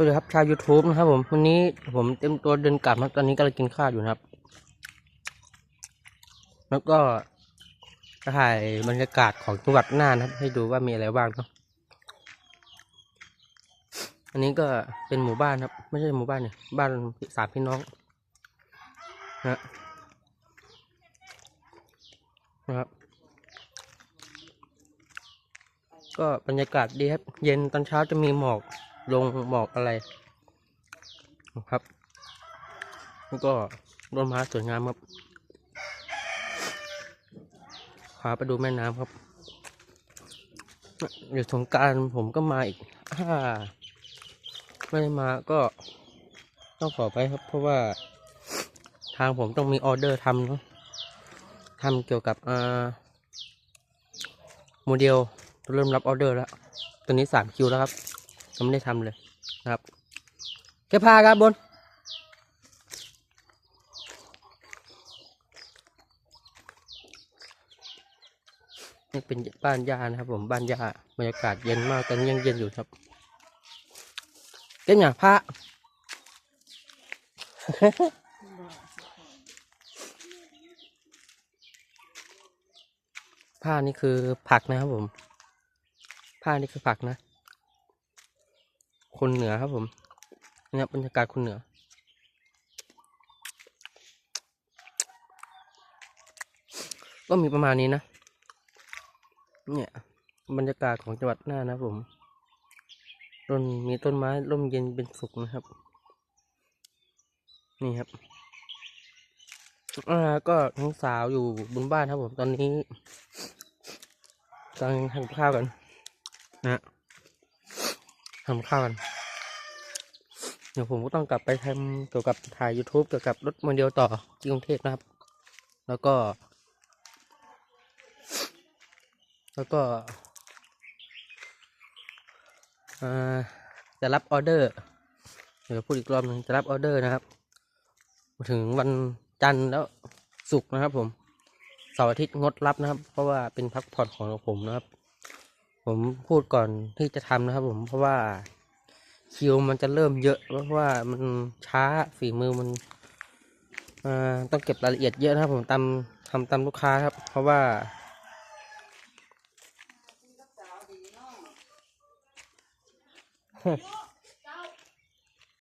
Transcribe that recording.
สวัสดีครับชาว YouTube นะครับผม วันนี้ผมเต็มตัวเดินกลับนะตอนนี้กำลังกินข้าวอยู่นะครับ แล้วก็จะถ่ายบรรยากาศของจังหวัดน่านนะครับ ให้ดูว่ามีอะไรบ้างเนาะอันนี้ก็เป็นหมู่บ้านครับ ไม่ใช่หมู่บ้านเนี่ยบ้านสามพี่น้องนะนะครับ ก็บรรยากาศดีครับ เย็นตอนเช้าจะมีหมอก ลงหมอกอะไรนะครับแล้วก็ต้นไม้สวยงามครับพาไปดูแม่น้ำครับเดี๋ยวสงการผมก็มาอีกถ้าไม่ได้มาก็ต้องขอไปครับ เพราะว่าทางผมต้องมีออเดอร์ทำเนาะทำเกี่ยวกับอ่าโมเดลเริ่มรับออเดอร์แล้ว ตอนนี้สามคิวแล้วครับ ยังไม่ได้ทำเลยนะครับแค่พาครับบนนี่เป็นบ้านยานะครับ ผมบ้านยาบรรยากาศเย็นมากตอนนี้ยังเย็นอยู่ครับเก็นอย่างพระผ้านี่คือผักนะครับผม ผ้านี่คือผักนะ คนเหนือครับผมนี่ครับบรรยากาศคนเหนือ ก็มีประมาณนี้นะ เนี่ยบรรยากาศของจังหวัดน่านนะผมต้นมีต้นไม้ร่มเย็นเป็นสุขนะครับ นี่ครับอ่าก็น้องสาวอยู่บนบ้านครับผมตอนนี้กำลังทำข้าวกันนะทำข้าวกัน เดี๋ยวผมก็ต้องกลับไปทำเกี่ยวกับถ่าย YouTube เกี่ยวกับรถโมเดลต่อที่กรุงเทพนะครับ แล้วก็ แล้วก็จะรับออเดอร์ เดี๋ยวพูดอีกรอบหนึงจะรับออเดอร์นะครับ ถึงวันจันทร์แล้วศุกร์นะครับ ผมเสาร์อาทิตย์งดรับนะครับ เพราะว่าเป็นพักผ่อนของผมนะครับ ผมพูดก่อนที่จะทำนะครับ ผมเพราะว่า คิวมันจะเริ่มเยอะเพราะว่ามันช้าฝีมือมันต้องเก็บรายละเอียดเยอะนะครับผมตามทำตามลูกค้าครับ เพราะว่าฮ